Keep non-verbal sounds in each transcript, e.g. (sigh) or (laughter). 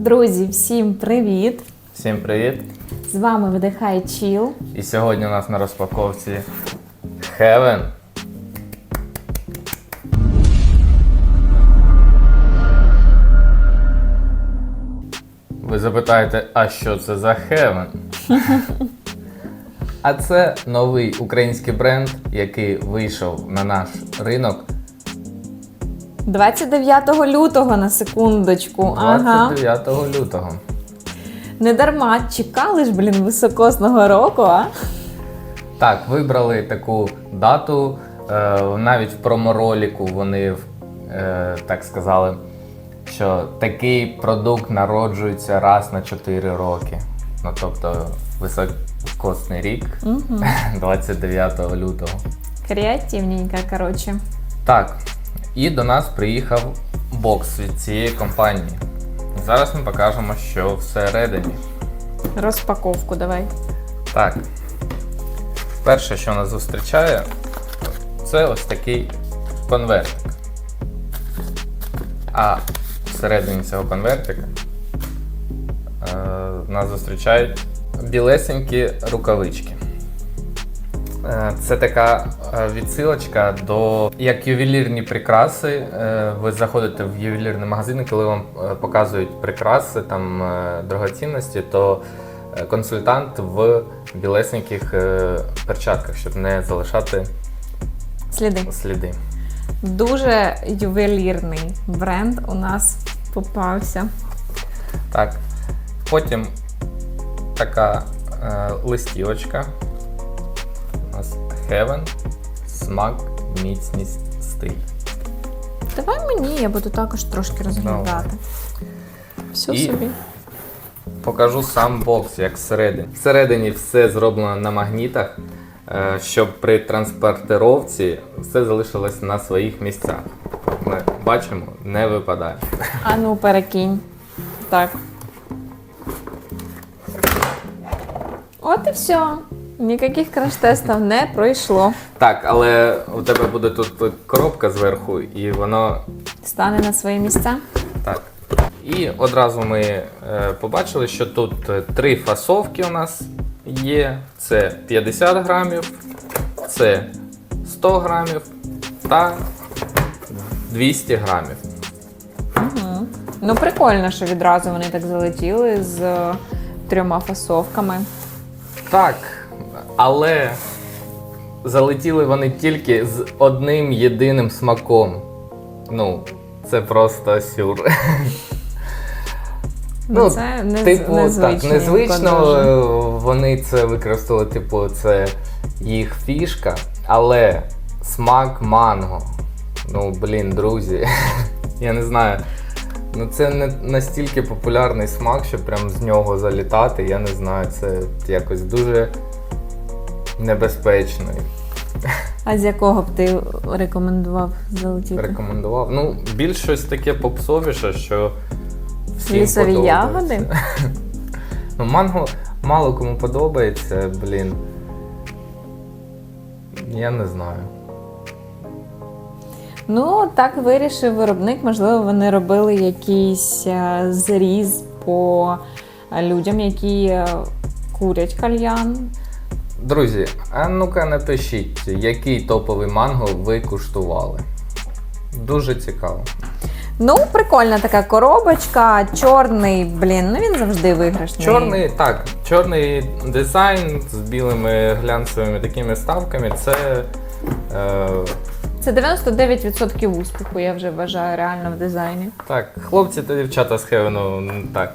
Друзі, всім привіт! Всім привіт! З вами видихай Чіл. І сьогодні у нас на розпаковці Heaven. Ви запитаєте, а що це за Heaven? (laughs) А це новий український бренд, який вийшов на наш ринок 29 лютого на секундочку. Ага. 29 лютого. Не дарма чекали ж, блін, високосного року, а? Так, вибрали таку дату. Е, навіть в промороліку вони е, так сказали, що такий продукт народжується раз на 4 роки. Ну тобто високосний рік, 29 (laughs) лютого. Креативненько, коротше. Так, і до нас приїхав бокс від цієї компанії. Зараз ми покажемо, що всередині. Розпаковку давай. Так. Перше, що нас зустрічає, це ось такий конвертик. А всередині цього конвертика е, нас зустрічають білесенькі рукавички. Е, Це така е, відсилочка до як ювелірні прикраси. Е, Ви заходите в ювелірний магазин, коли вам показують прикраси, там дорогоцінності, то консультант в білесеньких перчатках, щоб не залишати Сліди. сліди. Дуже ювелірний бренд у нас попався. Так. Потім така листівочка. Heaven, смак, міцність, стиль. Давай мені, я буду також трошки розглядати. Все І- собі. Покажу сам бокс, як всередині. Всередині все зроблено на магнітах, е, щоб при транспортировці все залишилось на своїх місцях. Ми бачимо, не випадає. А ну перекинь. Так. От і все. Ніяких краш-тестів не пройшло. Так, але у тебе буде тут коробка зверху, і воно Стане на свої місця. Так. І одразу ми е, побачили, що тут е, три фасовки у нас є: це 50 грамів, це 100 грамів та 200 грамів. Ну, прикольно, що відразу вони так залетіли з е, трьома фасовками. Так, але залетіли вони тільки з одним єдиним смаком. Ну, це просто сюр. (laughs) Ну, це не, типу, так, незвично вони це використали, типу, це їх фішка, але смак манго. Ну, блін, друзі, (laughs) я не знаю. Ну, це не настільки популярний смак, що прям з нього залітати. Я не знаю, це якось дуже небезпечно. А з якого б ти рекомендував залетіти? Рекомендував. Ну, більш щось таке попсовіше, що всім Лісові подобається. ягоди? (laughs) Ну, манго мало кому подобається, блін. Я не знаю. Ну, так вирішив виробник. Можливо, вони робили якийсь е, зріз по людям, які е, курять кальян. Друзі, а ну-ка напишіть, який топовий манго ви куштували. Дуже цікаво. Ну, прикольна така коробочка, чорний, блін, ну він завжди виграшний. Чорний, так, чорний дизайн з білими глянцевими такими ставками це. Е, Це 99% успіху, я вже вважаю, реально в дизайні. так, хлопці та дівчата з Хевену м, так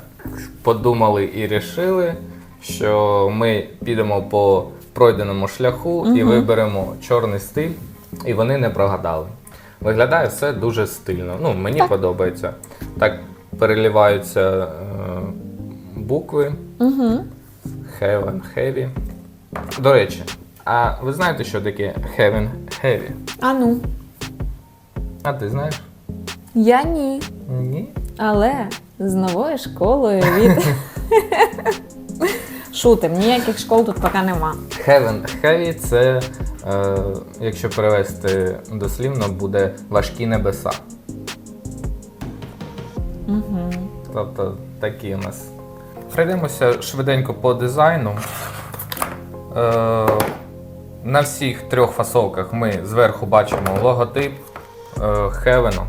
подумали і рішили, що ми підемо по пройденому шляху і виберемо чорний стиль, і вони не прогадали. Виглядає все дуже стильно. Ну, мені Так. подобається. Так переливаються е, букви. Угу. Heaven Heavy. До речі, а ви знаєте, що таке Heaven Heavy? А ну, А ти знаєш? я ні. Ні. Але з новою школою від. (laughs) Шутим, ніяких школ тут поки нема. Heaven Heavy це, е, якщо перевести дослівно, буде важкі небеса. Угу. Тобто такі у нас. Пройдемося швиденько по дизайну. Е, на всіх трьох фасовках ми зверху бачимо логотип е, Хевену.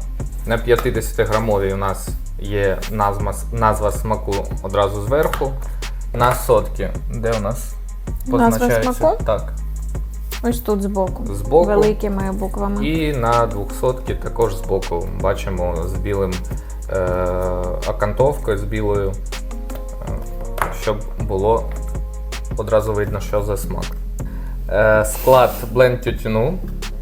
На 50-грамовій у нас є назва, назва смаку одразу зверху. На сотки, де у нас позначається? смаку? Так, Ось тут збоку. збоку. Великими буквами. І на 200 також збоку бачимо з білим е, окантовкою, з білою, е, щоб було одразу видно, що за смак. Е, склад бленд тютюну,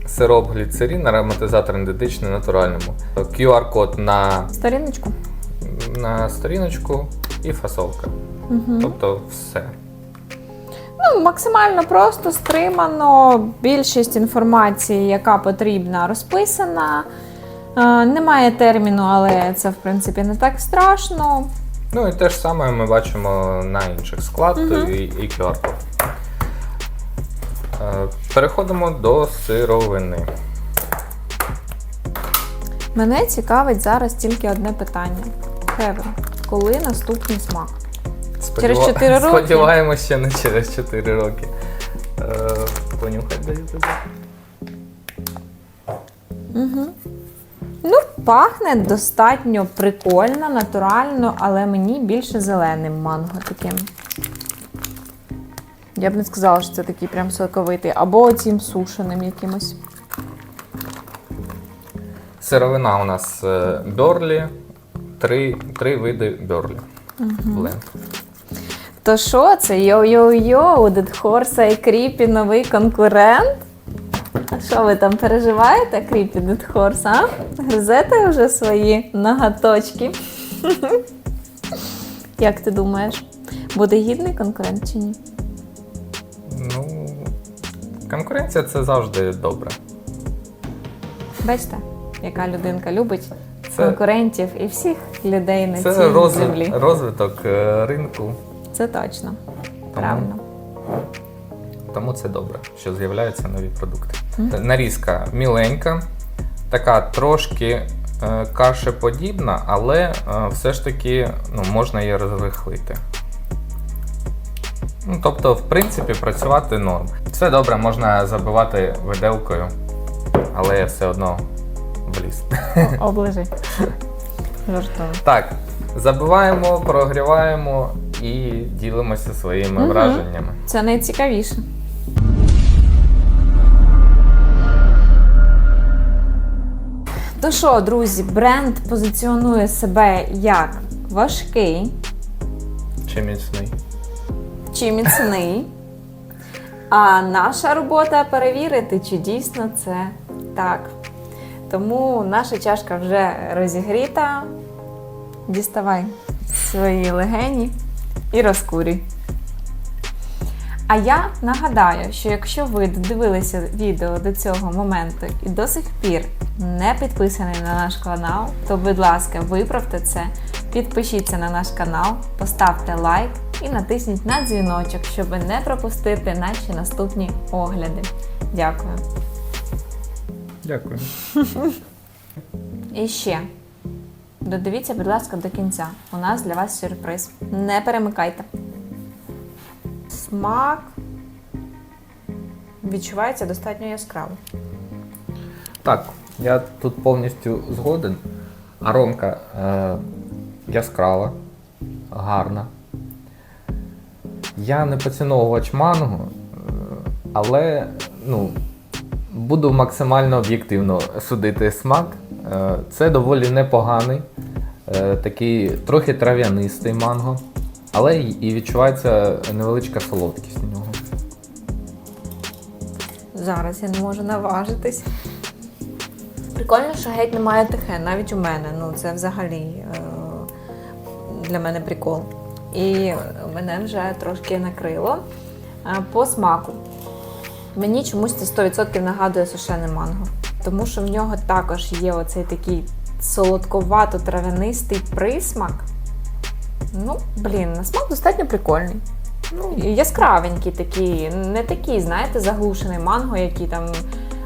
сироп гліцерин, ароматизатор ідентичний натуральному. QR-код на, Сторіночку. на сторіночку і фасовка. Угу. Тобто все. Ну, максимально просто стримано. Більшість інформації, яка потрібна, розписана. Е, Немає терміну, але це в принципі не так страшно. Ну і те ж саме ми бачимо на інших склад Мгм. і, і QR-код. Е, Переходимо до сировини. Мене цікавить зараз тільки одне питання. Хевен, коли наступний смак? Через Сподіва- чотири роки? Сподіваємося, що не через 4 роки. Е, понюхай даю тобі. Угу. Ну, пахне достатньо прикольно, натурально, але мені більше зеленим манго таким. Я б не сказала, що це такий прям соковитий, або цим сушеним якимось. Сировина у нас е, бьорлі, три, три види бьорлі. Бленд. То що це? Йо-йо-йо, Дед Хорса і Кріпі новий конкурент? А що ви там переживаєте, Кріпі Дед Хорс, а? Гризете вже свої ноготочки? (laughs) Як ти думаєш, буде гідний конкурент чи ні? Ну, конкуренція це завжди добре. Бачите, яка людинка любить Це, конкурентів і всіх людей на це цій розви- землі. розвиток е, ринку. Це точно. Тому- Правильно. Тому це добре, що з'являються нові продукти. Мгм. Нарізка міленька, така трошки е, кашеподібна, але е, все ж таки ну, можна її розрихлити. Ну, тобто, в принципі, працювати норм. Все добре, можна забивати виделкою, але я все одно вліз. Оближи. (laughs) Жартую. Так, забиваємо, прогріваємо і ділимося своїми Мгм. враженнями. Це найцікавіше. То що, друзі, бренд позиціонує себе як важкий Чи міцний? чи міцний. А наша робота перевірити, чи дійсно це так. Тому наша чашка вже розігріта. Діставай свої легені і розкурюй. А я нагадаю, що якщо ви додивилися відео до цього моменту і до сих пір не підписаний на наш канал, то, будь ласка, виправте це, підпишіться на наш канал, поставте лайк і натисніть на дзвіночок, щоб не пропустити наші наступні огляди. Дякую. Дякую. І ще додивіться, будь ласка, до кінця. У нас для вас сюрприз. Не перемикайте. Смак відчувається достатньо яскраво. Так, я тут повністю згоден. Аромка е, яскрава, гарна. Я не поціновувач манго, е, але ну, буду максимально об'єктивно судити смак. Е, це доволі непоганий, е, такий трохи трав'янистий манго, але і відчувається невеличка солодкість у нього. Зараз я не можу наважитись. Прикольно, що геть немає тихе, навіть у мене. Ну, це взагалі е, для мене прикол. І мене вже трошки накрило. По смаку. Мені чомусь це 100% нагадує сушене манго. Тому що в нього також є оцей такий солодковато-травянистий присмак. Ну, блін, на смак достатньо прикольний. Ну, яскравенький такий, не такий, знаєте, заглушений манго, який там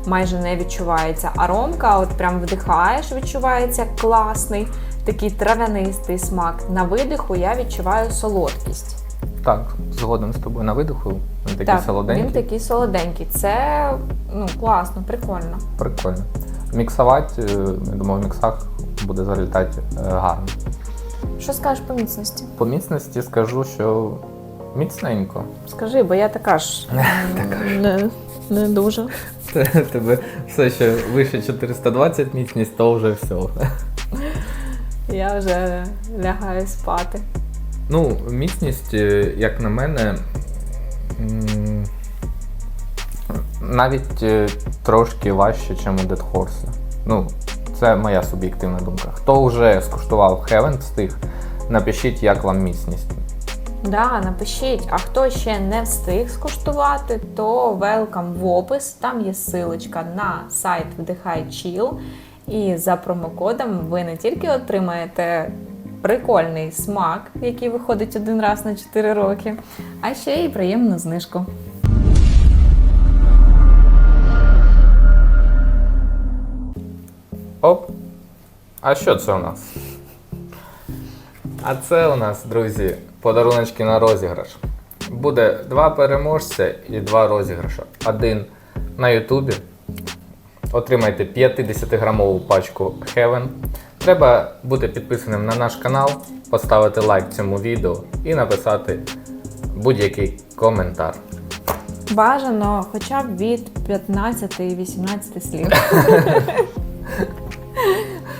майже не відчувається. А ромка, от прям вдихаєш, відчувається класний. такий травянистий смак. На видиху я відчуваю солодкість. Так, згодом з тобою на видиху. Він такий так, солоденький. він такий солоденький. Це ну, класно, прикольно. Прикольно. Міксувати, е, я думаю, в міксах буде залітати е, гарно. Що скажеш по міцності? По міцності скажу, що міцненько. Скажи, бо я така ж (laughs) не, не дуже. Тебе все ще вище 420 міцність, то вже все. Я вже лягаю спати. Ну, міцність, е, як на мене, навіть е, трошки важче, ніж у Dead Horse. Ну, це моя суб'єктивна думка. Хто вже скуштував Heaven встиг, напишіть, як вам міцність. Да, напишіть, а хто ще не встиг скуштувати, то welcome в опис. Там є силочка на сайт Вдихай Chill. І за промокодом ви не тільки отримаєте прикольний смак, який виходить один раз на 4 роки, а ще й приємну знижку. Оп. А що це у нас? А це у нас, друзі, подаруночки на розіграш. Буде два переможця і два розіграші. Один на Ютубі. Отримайте 50-грамову пачку Heaven. Треба бути підписаним на наш канал, поставити лайк цьому відео і написати будь-який коментар. Бажано хоча б від 15-18 слів. (laughs)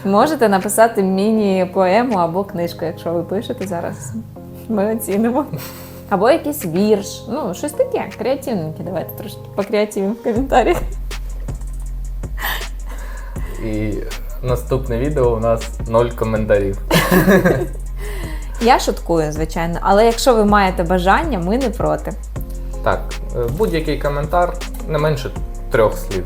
Можете написати міні-поему або книжку, якщо ви пишете зараз. Ми оцінимо. Або якийсь вірш. Ну, щось таке, креативненьке. Давайте трошки покреативимо в коментарях. І наступне відео у нас 0 коментарів. Я шуткую, звичайно, але якщо ви маєте бажання, ми не проти. Так, е, будь-який коментар не менше трьох слів.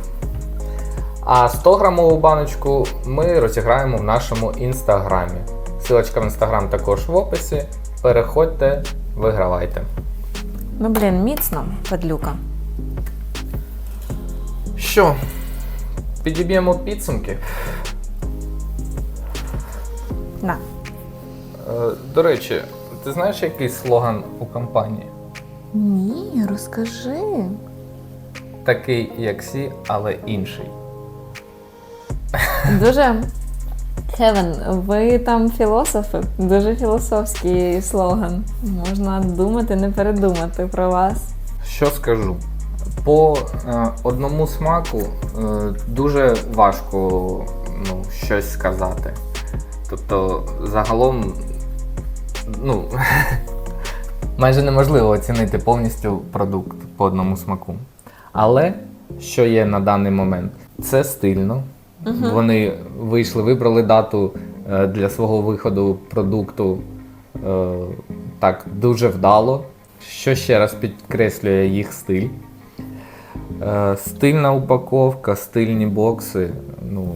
А 100 грамову баночку ми розіграємо в нашому інстаграмі. Силочка в інстаграм також в описі. Переходьте, вигравайте. Ну, блін, міцно, падлюка. Що? Підіб'ємо підсумки. До речі, ти знаєш який слоган у компанії? Ні, розкажи. Такий, як всі, але інший. (laughs) Дуже. Хевен, ви там філософи, дуже філософський слоган. Можна думати, не передумати про вас. Що скажу? По е, одному смаку е, дуже важко ну, щось сказати. Тобто, загалом, ну, (laughs) майже неможливо оцінити повністю продукт по одному смаку. Але що є на даний момент? Це стильно. Вони вийшли, вибрали дату е, для свого виходу продукту е, так дуже вдало. Що ще раз підкреслює їх стиль. Е, Стильна упаковка, стильні бокси. Ну,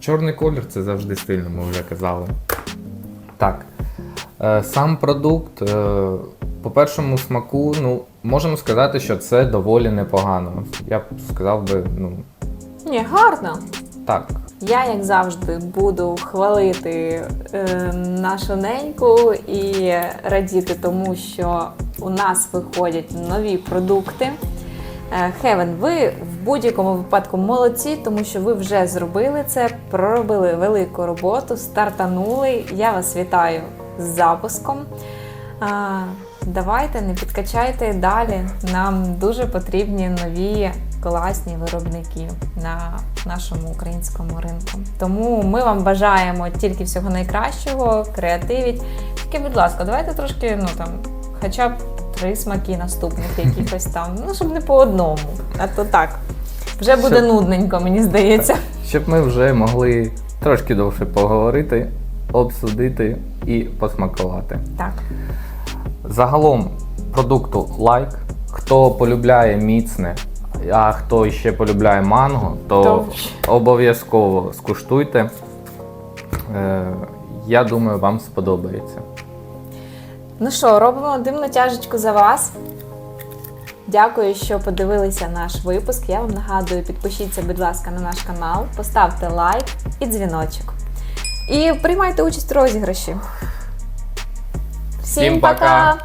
чорний колір це завжди стильно, ми вже казали. Так. Е, Сам продукт, е, по першому смаку, ну, можемо сказати, що це доволі непогано. Я б сказав би, ну, Ні, гарно. так. Я, як завжди, буду хвалити е, нашу неньку і радіти тому, що у нас виходять нові продукти. Е, Хевен, ви будь-якому випадку молодці, тому що ви вже зробили це, проробили велику роботу, стартанули. Я вас вітаю з запуском. А, давайте не підкачайте далі. Нам дуже потрібні нові класні виробники на нашому українському ринку. Тому ми вам бажаємо тільки всього найкращого, креативіть. Тільки, будь ласка, давайте трошки, ну там, хоча б три смаки наступних (laughs) якихось там. Ну, щоб не по одному. А то так. Вже буде Щоб- нудненько, мені здається. Щоб ми вже могли трошки довше поговорити, обсудити і посмакувати. Так. Загалом продукту лайк. Хто полюбляє міцне, а хто ще полюбляє манго, то обов'язково скуштуйте. Е, я думаю, вам сподобається. Ну що, робимо димну тяжечку за вас. Дякую, що подивилися наш випуск. Я вам нагадую, підпишіться, будь ласка, на наш канал, поставте лайк і дзвіночок. І приймайте участь у розіграші. Всім пока!